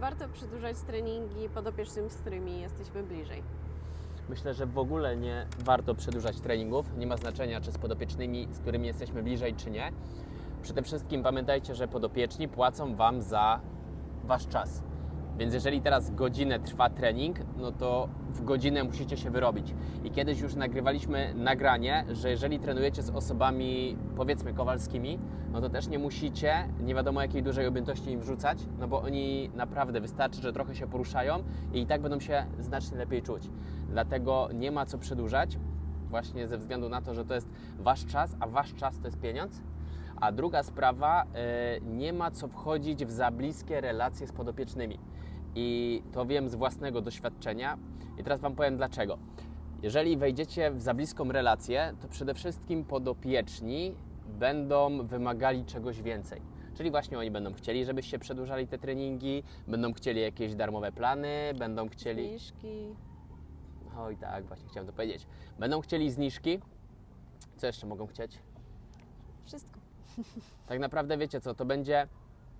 warto przedłużać treningi podopiecznym, z którymi jesteśmy bliżej? Myślę, że w ogóle nie warto przedłużać treningów. Nie ma znaczenia, czy z podopiecznymi, z którymi jesteśmy bliżej, czy nie. Przede wszystkim pamiętajcie, że podopieczni płacą Wam za Wasz czas. Więc jeżeli teraz godzinę trwa trening, no to w godzinę musicie się wyrobić. I kiedyś już nagrywaliśmy nagranie, że jeżeli trenujecie z osobami powiedzmy kowalskimi, no to też nie musicie nie wiadomo jakiej dużej objętości im wrzucać, no bo oni naprawdę wystarczy, że trochę się poruszają i i tak będą się znacznie lepiej czuć. Dlatego nie ma co przedłużać, właśnie ze względu na to, że to jest Wasz czas, a Wasz czas to jest pieniądz. A druga sprawa, e, nie ma co wchodzić w za bliskie relacje z podopiecznymi. I to wiem z własnego doświadczenia. I teraz Wam powiem dlaczego. Jeżeli wejdziecie w za bliską relację, to przede wszystkim podopieczni będą wymagali czegoś więcej. Czyli właśnie oni będą chcieli, żebyście przedłużali te treningi, będą chcieli jakieś darmowe plany, będą chcieli. Zniżki. Oj, tak, właśnie chciałem to powiedzieć. Będą chcieli zniżki. Co jeszcze mogą chcieć? Wszystko. Tak naprawdę wiecie co, to będzie,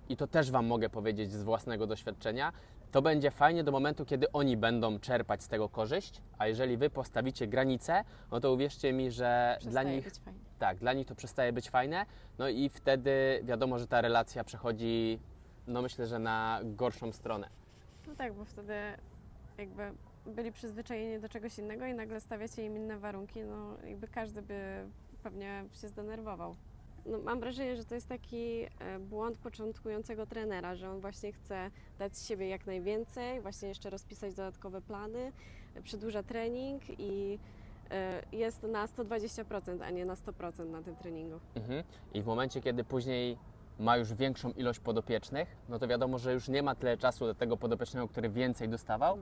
i to też Wam mogę powiedzieć z własnego doświadczenia, to będzie fajnie do momentu, kiedy oni będą czerpać z tego korzyść, a jeżeli Wy postawicie granice, no to uwierzcie mi, że dla Przestaje nich, być fajnie. tak, dla nich to przestaje być fajne, no i wtedy wiadomo, że ta relacja przechodzi, no myślę, że na gorszą stronę. No tak, bo wtedy jakby byli przyzwyczajeni do czegoś innego i nagle stawiacie im inne warunki, no jakby każdy by pewnie się zdenerwował. No, mam wrażenie, że to jest taki e, błąd początkującego trenera, że on właśnie chce dać z siebie jak najwięcej, właśnie jeszcze rozpisać dodatkowe plany, e, przedłuża trening i e, jest na 120%, a nie na 100% na tym treningu. Mhm. I w momencie, kiedy później ma już większą ilość podopiecznych, no to wiadomo, że już nie ma tyle czasu do tego podopiecznego, który więcej dostawał,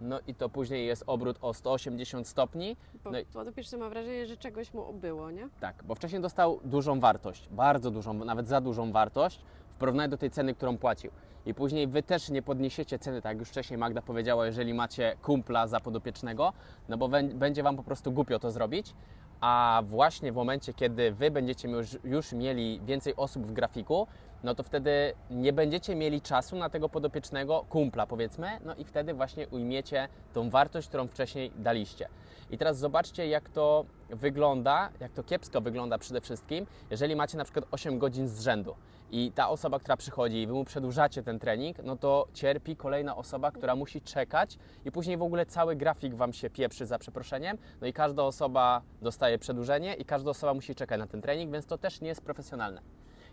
no i to później jest obrót o 180 stopni, Bo No i- podopieczny ma wrażenie, że czegoś mu ubyło, nie? Tak, bo wcześniej dostał dużą wartość, bardzo dużą, nawet za dużą wartość w porównaniu do tej ceny, którą płacił. I później wy też nie podniesiecie ceny, tak jak już wcześniej Magda powiedziała, jeżeli macie kumpla za podopiecznego, no bo będzie wam po prostu głupio to zrobić. A właśnie w momencie, kiedy wy będziecie już, już mieli więcej osób w grafiku, no to wtedy nie będziecie mieli czasu na tego podopiecznego kumpla, powiedzmy, no i wtedy właśnie ujmiecie tą wartość, którą wcześniej daliście. I teraz zobaczcie, jak to wygląda, jak to kiepsko wygląda przede wszystkim, jeżeli macie na przykład 8 godzin z rzędu i ta osoba, która przychodzi i wy mu przedłużacie ten trening, no to cierpi kolejna osoba, która musi czekać i później w ogóle cały grafik wam się pieprzy za przeproszeniem, no i każda osoba dostaje przedłużenie i każda osoba musi czekać na ten trening, więc to też nie jest profesjonalne.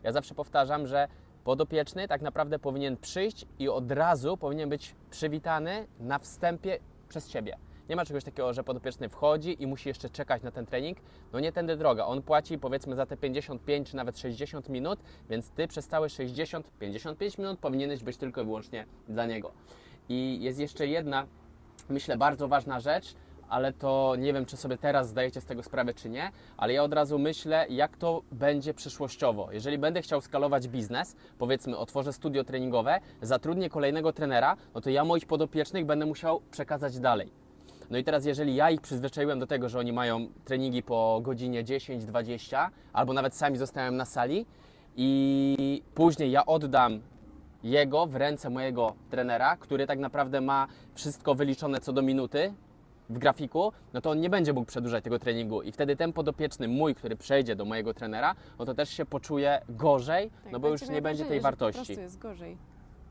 Ja zawsze powtarzam, że podopieczny tak naprawdę powinien przyjść i od razu powinien być przywitany na wstępie przez Ciebie. Nie ma czegoś takiego, że podopieczny wchodzi i musi jeszcze czekać na ten trening. No nie tędy droga. On płaci powiedzmy za te 55 czy nawet 60 minut, więc Ty przez całe 60-55 minut powinieneś być tylko i wyłącznie dla niego. I jest jeszcze jedna, myślę, bardzo ważna rzecz, ale to nie wiem, czy sobie teraz zdajecie z tego sprawę, czy nie, ale ja od razu myślę, jak to będzie przyszłościowo. Jeżeli będę chciał skalować biznes, powiedzmy, otworzę studio treningowe, zatrudnię kolejnego trenera, no to ja moich podopiecznych będę musiał przekazać dalej. No i teraz, jeżeli ja ich przyzwyczaiłem do tego, że oni mają treningi po godzinie 10-20, albo nawet sami zostają na sali, i później ja oddam jego w ręce mojego trenera, który tak naprawdę ma wszystko wyliczone co do minuty w grafiku, no to on nie będzie mógł przedłużać tego treningu i wtedy ten podopieczny mój, który przejdzie do mojego trenera, no to też się poczuje gorzej, Tak, no bo już nie będzie tej Po wartości. prostu jest gorzej.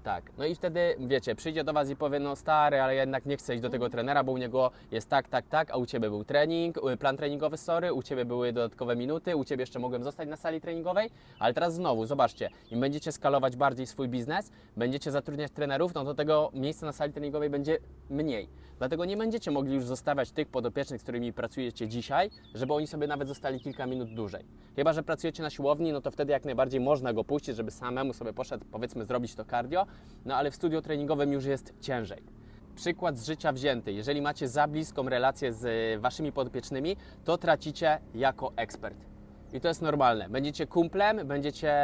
Tak, no i wtedy wiecie, przyjdzie do Was i powie, no stary, ale jednak nie chcę iść do tego trenera, bo u niego jest tak, tak, tak, a u Ciebie był trening, y, plan treningowy, sorry, u Ciebie były dodatkowe minuty, u Ciebie jeszcze mogłem zostać na sali treningowej, ale teraz znowu, zobaczcie, im będziecie skalować bardziej swój biznes, będziecie zatrudniać trenerów, no to tego miejsca na sali treningowej będzie mniej. Dlatego nie będziecie mogli już zostawiać tych podopiecznych, z którymi pracujecie dzisiaj, żeby oni sobie nawet zostali kilka minut dłużej. Chyba, że pracujecie na siłowni, no to wtedy jak najbardziej można go puścić, żeby samemu sobie poszedł, powiedzmy, zrobić to cardio, no ale w studiu treningowym już jest ciężej. Przykład z życia wzięty. Jeżeli macie za bliską relację z y, waszymi podopiecznymi, to tracicie jako ekspert. I to jest normalne. Będziecie kumplem, będziecie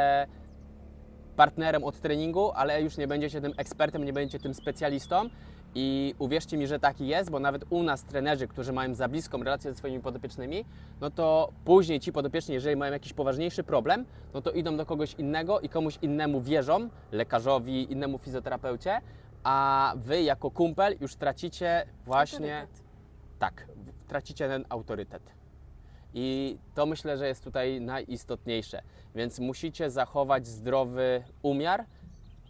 partnerem od treningu, ale już nie będziecie tym ekspertem, nie będziecie tym specjalistą. I uwierzcie mi, że taki jest, bo nawet u nas trenerzy, którzy mają za bliską relację ze swoimi podopiecznymi, no to później ci podopieczni, jeżeli mają jakiś poważniejszy problem, no to idą do kogoś innego i komuś innemu wierzą, lekarzowi, innemu fizjoterapeucie, a wy jako kumpel już tracicie właśnie Autorytet. tak, tracicie ten autorytet. I to myślę, że jest tutaj najistotniejsze. Więc musicie zachować zdrowy umiar.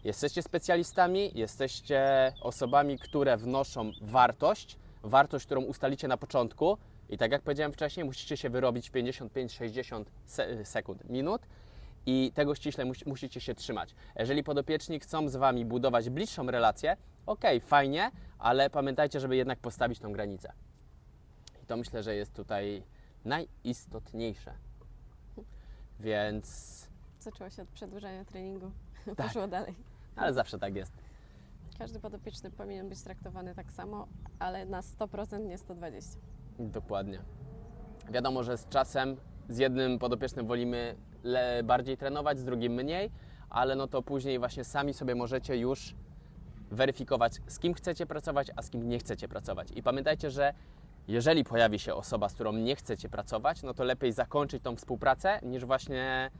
Jesteście specjalistami, jesteście osobami, które wnoszą wartość, wartość, którą ustalicie na początku. I tak jak powiedziałem wcześniej, musicie się wyrobić w 55-60 se- sekund, minut i tego ściśle mus- musicie się trzymać. Jeżeli podopieczni chcą z Wami budować bliższą relację, ok, fajnie, ale pamiętajcie, żeby jednak postawić tą granicę. I to myślę, że jest tutaj najistotniejsze. Więc, Zaczęło się od przedłużania treningu. Tak. Poszło dalej. Ale zawsze tak jest. Każdy podopieczny powinien być traktowany tak samo, ale na 100% nie 120. Dokładnie. Wiadomo, że z czasem z jednym podopiecznym wolimy le- bardziej trenować, z drugim mniej, ale no to później właśnie sami sobie możecie już weryfikować, z kim chcecie pracować, a z kim nie chcecie pracować. I pamiętajcie, że jeżeli pojawi się osoba, z którą nie chcecie pracować, no to lepiej zakończyć tą współpracę, niż właśnie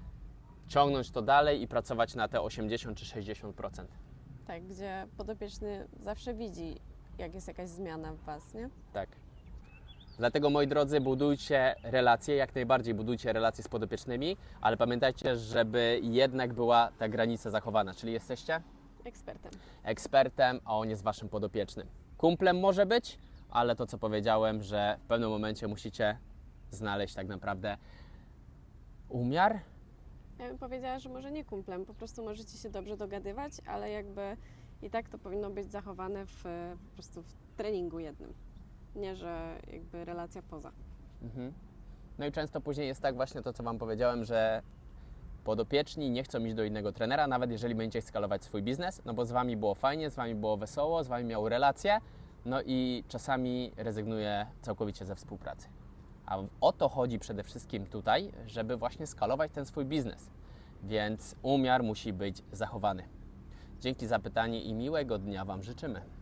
ciągnąć to dalej i pracować na te 80 czy 60%. Tak, gdzie podopieczny zawsze widzi, jak jest jakaś zmiana w Was, nie? Tak. Dlatego moi drodzy, budujcie relacje, jak najbardziej budujcie relacje z podopiecznymi, ale pamiętajcie, żeby jednak była ta granica zachowana, czyli jesteście Ekspertem. ekspertem, a on jest waszym podopiecznym. Kumplem może być, ale to co powiedziałem, że w pewnym momencie musicie znaleźć tak naprawdę umiar. Ja bym powiedziała, że może nie kumplem, po prostu możecie się dobrze dogadywać, ale jakby i tak to powinno być zachowane w, po prostu w treningu jednym. Nie, że jakby relacja poza. Mhm. No i często później jest tak właśnie to, co Wam powiedziałem, że podopieczni nie chcą iść do innego trenera, nawet jeżeli będziecie skalować swój biznes, no bo z Wami było fajnie, z Wami było wesoło, z Wami miał relacje, no i czasami rezygnuje całkowicie ze współpracy. A o to chodzi przede wszystkim tutaj, żeby właśnie skalować ten swój biznes. Więc umiar musi być zachowany. Dzięki za pytanie i miłego dnia Wam życzymy.